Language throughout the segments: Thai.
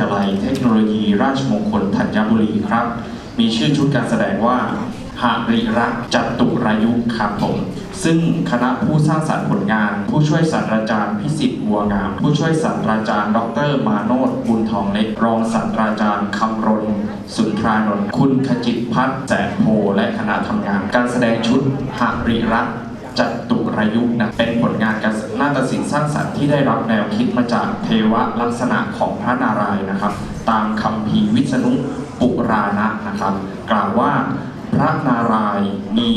ยาลัย เทคโนโลยี ราชมงคลธัญบุรีครับ มีชื่อชุดการแสดงว่าหาริรักจัตุรายุครับผม ซึ่งคณะผู้สร้างสรรค์ผลงาน ผู้ช่วยศาสตราจารย์พิสิทธิ์บัวงาม ผู้ช่วยศาสตราจารย์ ดร มาโนดบุญทองเล็ก รองศาสตราจารย์คำรณ สุนทรานนท์คุณขจิตพัฒน์แสนโพและคณะทำงาน การแสดงชุดหาริรักจัตุรายุนะเป็นผลงานการ นาฏศิลป์สร้างสรรค์ที่ได้รับแนวคิดมาจากเทวลักษณะของพระนารายณ์นะครับ ตามคำพีวิษณุปุราณะนะครับ กล่าวว่าพระนารายณ์มี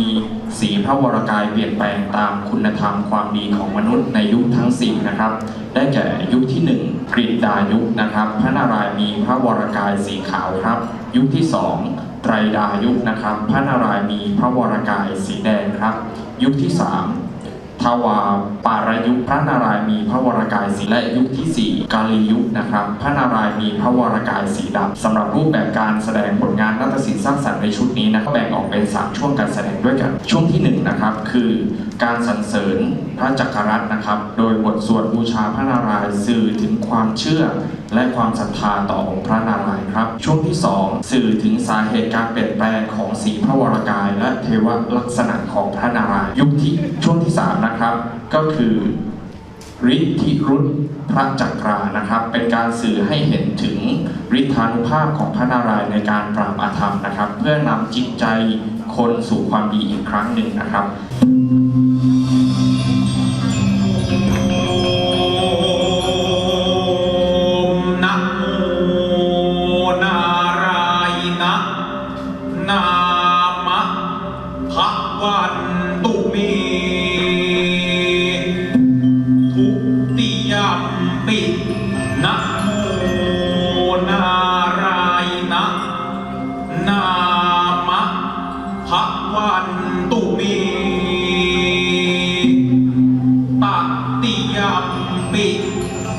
สีพระวรกายเปลี่ยนแปลงตามคุณธรรมความดีของมนุษย์ในยุคทั้งสี่นะครับ ได้แก่ยุคที่หนึ่งกฤษดายุคนะครับ พระนารายณ์มีพระวรกายสีขาวครับ ยุคที่สองไตรดายุคนะครับ พระนารายณ์มีพระวรกายสีแดงครับ ยุคที่ สามทวาปารยุพระนารายมีพระวรกายสีและยุคที่สี่กาลียุคนะครับ พระนารายมีพระวรกายสีดำสำหรับรูปแบบการแสดงผลงานนาฏศิลป์สร้างสรรค์ในชุดนี้นะครับแบ่งออกเป็นสามช่วงการแสดงด้วยกันช่วงที่หนึ่งนะครับคือการสรรเสริญพระจักรรัตน์นะครับ โดยบทสวดบูชาพระนารายณ์สื่อถึงความเชื่อ และความศรัทธาต่อองค์พระนารายณ์ครับ ช่วงที่ 2 สื่อถึงสาเหตุการเปลี่ยนแปลงของสีพระวรกาย และเทวลักษณะของพระนารายณ์ยุคที่ช่วงที่ 3 นะครับ ก็คือฤทธิรุธพระจักรานะครับ เป็นการสื่อให้เห็นถึงฤทธานุภาพของพระนารายณ์ในการปราบอาธรรมนะครับ เพื่อนำจิตใจคนสู่ความดีอีกครั้งหนึ่งนะครับ นะ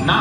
นะ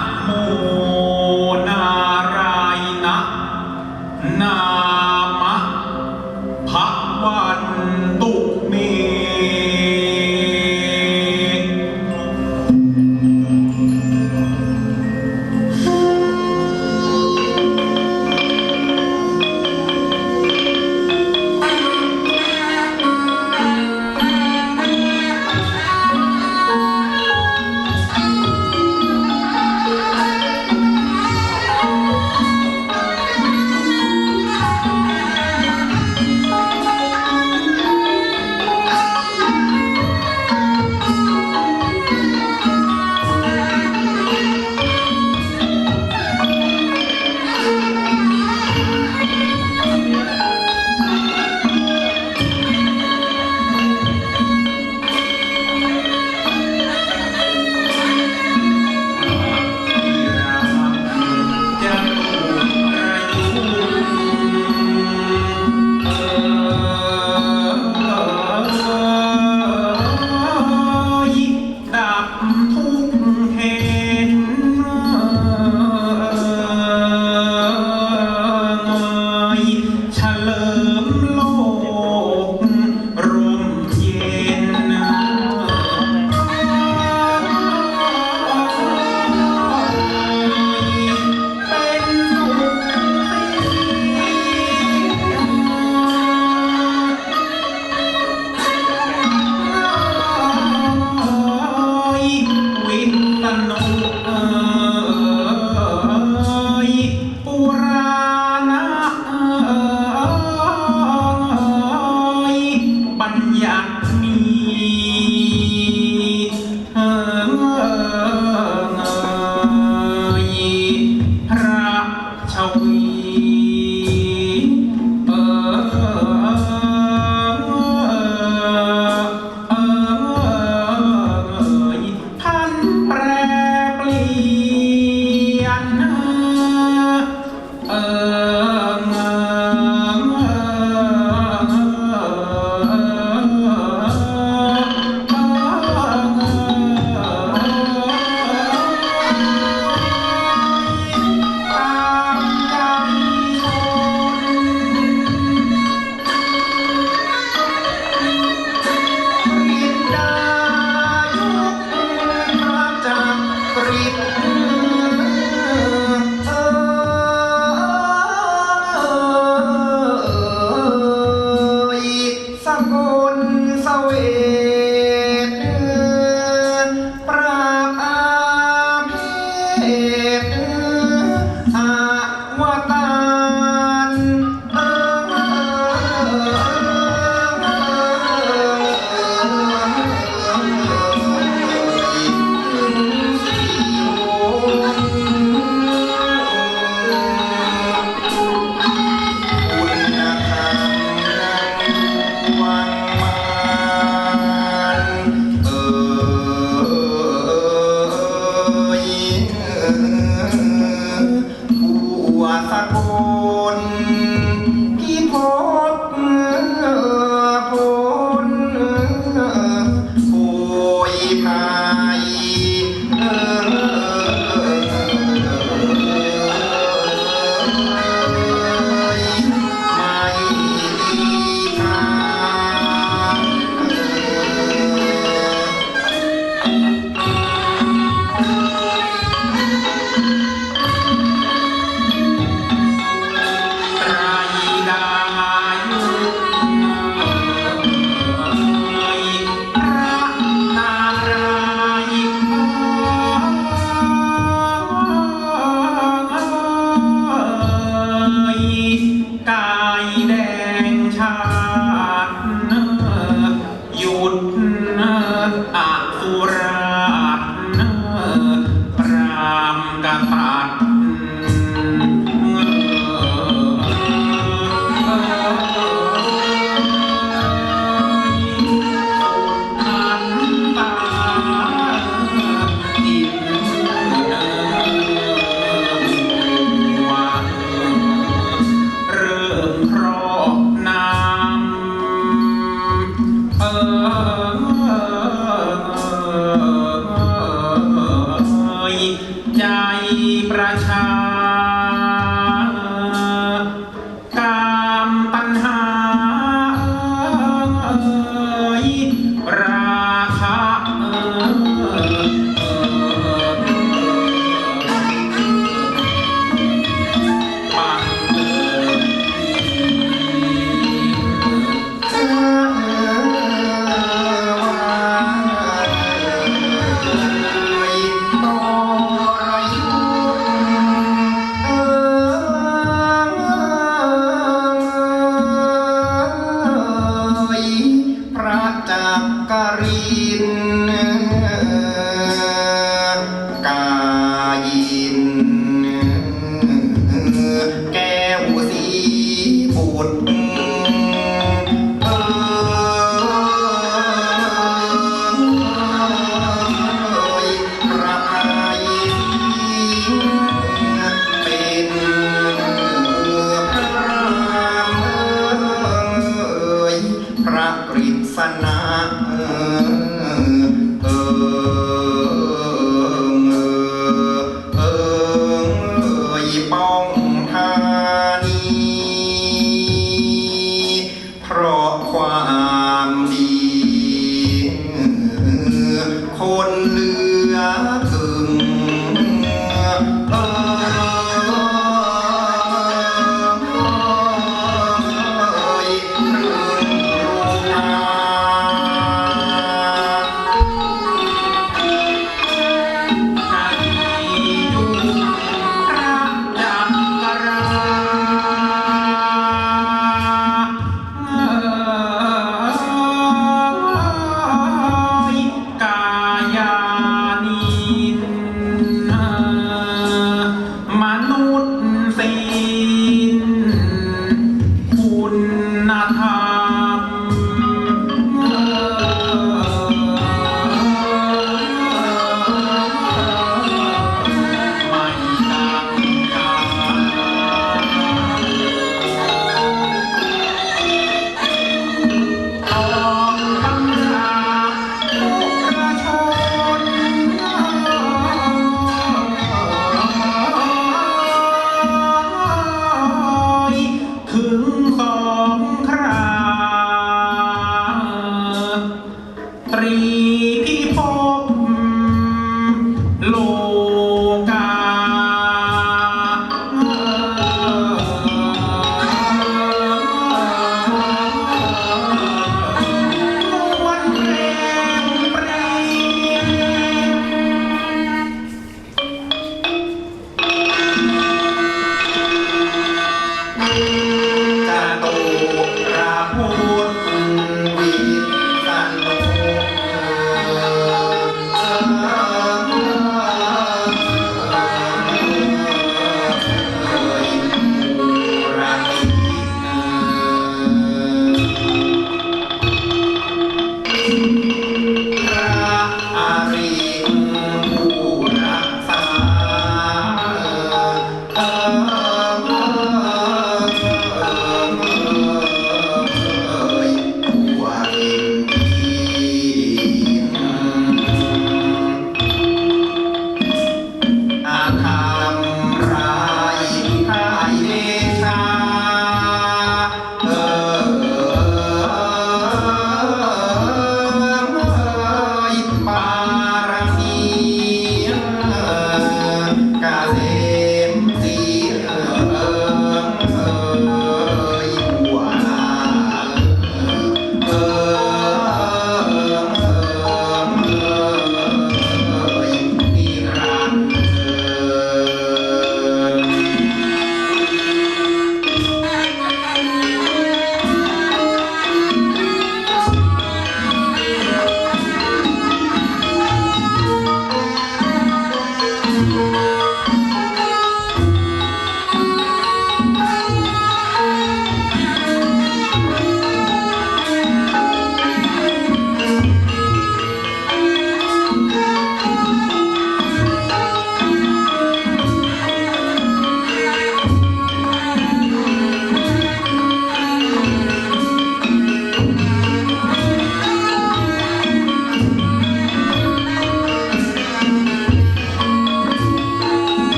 คน